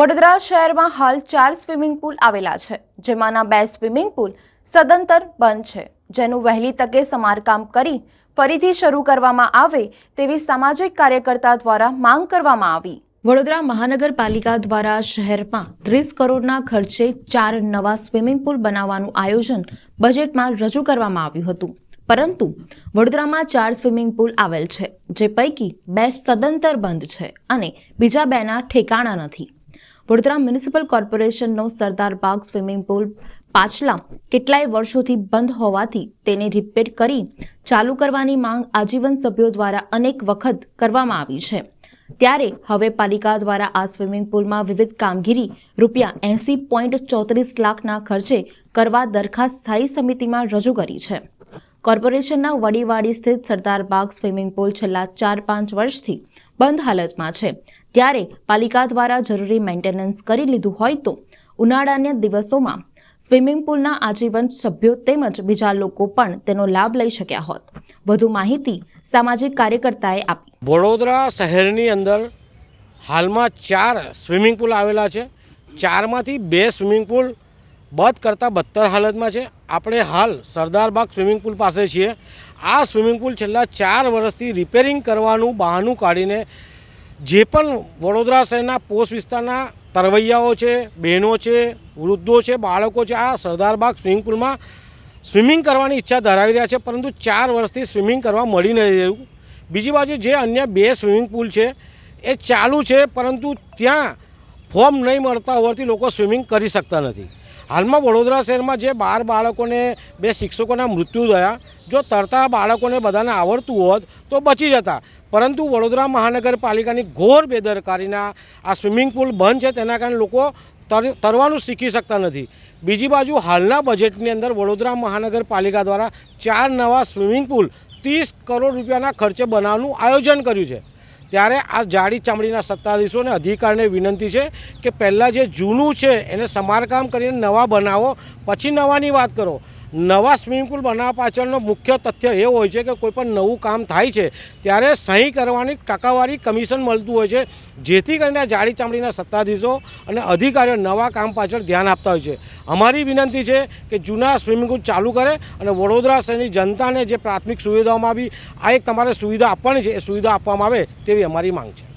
વડોદરા શહેરમાં હાલ ચાર સ્વિમિંગ પુલ આવેલા છે, જેમાંના બે સ્વિમિંગ પુલ સદંતર બંધ છે. જેનું વહેલી તકે સમારકામ કરી ફરીથી શરૂ કરવામાં આવે તેવી સામાજિક કાર્યકર્તા દ્વારા માંગ કરવામાં આવી. વડોદરા મહાનગરપાલિકા દ્વારા શહેરમાં ત્રીસ કરોડના ખર્ચે ચાર નવા સ્વિમિંગ પુલ બનાવવાનું આયોજન બજેટમાં રજૂ કરવામાં આવ્યું હતું. પરંતુ વડોદરામાં ચાર સ્વિમિંગ પુલ આવેલ છે, જે પૈકી બે સદંતર બંધ છે અને બીજા બેના ઠેકાણા નથી. વડોદરા મ્યુનિસિપલ કોર્પોરેશનનો સરદાર બાગ સ્વિમિંગ પુલ પાછલા કેટલાય વર્ષોથી બંધ હોવાથી તેને રિપેર કરી ચાલુ કરવાની માંગ આજીવન સભ્યો દ્વારા અનેક વખત કરવામાં આવી છે. ત્યારે હવે પાલિકા દ્વારા આ સ્વિમિંગ પુલમાં વિવિધ કામગીરી રૂપિયા એંસી પોઈન્ટ ચોત્રીસ લાખના ખર્ચે કરવા દરખાસ્ત સ્થાયી સમિતિમાં રજૂ કરી છે. કોર્પોરેશનના વડીવાડી સ્થિત સરદાર બાગ સ્વિમિંગ પુલ છેલ્લા ચાર પાંચ વર્ષથી બંધ હાલતમાં છે. ત્યારે પાલિકા દ્વારા જરૂરી મેન્ટેનન્સ કરી લીધું હોય તો ઉનાળાના દિવસોમાં સ્વિમિંગ પુલના આજીવન સભ્યો તેમજ બીજા લોકો પણ તેનો લાભ લઈ શક્યા હોત. વધુ માહિતી સામાજિક કાર્યકર્તાએ આપી. વડોદરા શહેરની અંદર હાલમાં ચાર સ્વિમિંગ પુલ આવેલા છે. ચારમાંથી બે સ્વિમિંગ પુલ બંધ કરતાં બદતર હાલતમાં છે. આપણે હાલ સરદારબાગ સ્વિમિંગ પુલ પાસે છીએ. આ સ્વિમિંગ પુલ છેલ્લા ચાર વર્ષથી રિપેરિંગ કરવાનું બહાનું કાઢીને જે પણ વડોદરા શહેરના પોસ્ટ વિસ્તારના તરવૈયાઓ છે, બહેનો છે, વૃદ્ધો છે, બાળકો છે, આ સરદારબાગ સ્વિમિંગ પુલમાં સ્વિમિંગ કરવાની ઈચ્છા ધરાવી રહ્યા છે, પરંતુ ચાર વર્ષથી સ્વિમિંગ કરવા મળી નથી રહ્યું. બીજી બાજુ જે અન્ય બે સ્વિમિંગ પુલ છે, એ ચાલુ છે, પરંતુ ત્યાં ફોર્મ નહીં મળતા હોવાથી લોકો સ્વિમિંગ કરી શકતા નથી. હાલમાં વડોદરા શહેરમાં જે બાર બાળકોને, બે શિક્ષકોના મૃત્યુ થયા, જો તરતા બાળકોને બધાને આવડતું હોત તો બચી જતા. પરંતુ વડોદરા મહાનગરપાલિકાની ઘોર બેદરકારીના આ સ્વિમિંગ પુલ બંધ છે, તેના કારણે લોકો તર- તરવાનું શીખી શકતા નથી. બીજી બાજુ હાલના બજેટની અંદર વડોદરા મહાનગરપાલિકા દ્વારા ચાર નવા સ્વિમિંગ પુલ, ત્રીસ કરોડ રૂપિયાના ખર્ચે બનાવવાનું આયોજન કર્યું છે. ત્યારે આ જાડી ચામડીના સત્તાધીશો અને અધિકારીને વિનંતી છે કે પહેલાં જે જૂનું છે એને સમારકામ કરીને નવા બનાવો, પછી નવાની વાત કરો. નવા સ્વિમિંગ પુલ બનાવવા પાછળનો મુખ્ય તથ્ય એ હોય છે કે કોઈ પણ નવું કામ થાય છે, ત્યારે સહી કરવાની ટકાવારી કમિશન મળતું હોય છે, જેથી કરીને જાડી ચામડીના સત્તાધીશો અને અધિકારીઓ નવા કામ પાછળ ધ્યાન આપતા હોય છે. અમારી વિનંતી છે કે જૂના સ્વિમિંગ પુલ ચાલુ કરે અને વડોદરા શહેરની જનતાને જે પ્રાથમિક સુવિધાઓમાં બી આ એક તમારે સુવિધા આપવાની છે, એ સુવિધા આપવામાં આવે તેવી અમારી માંગ છે.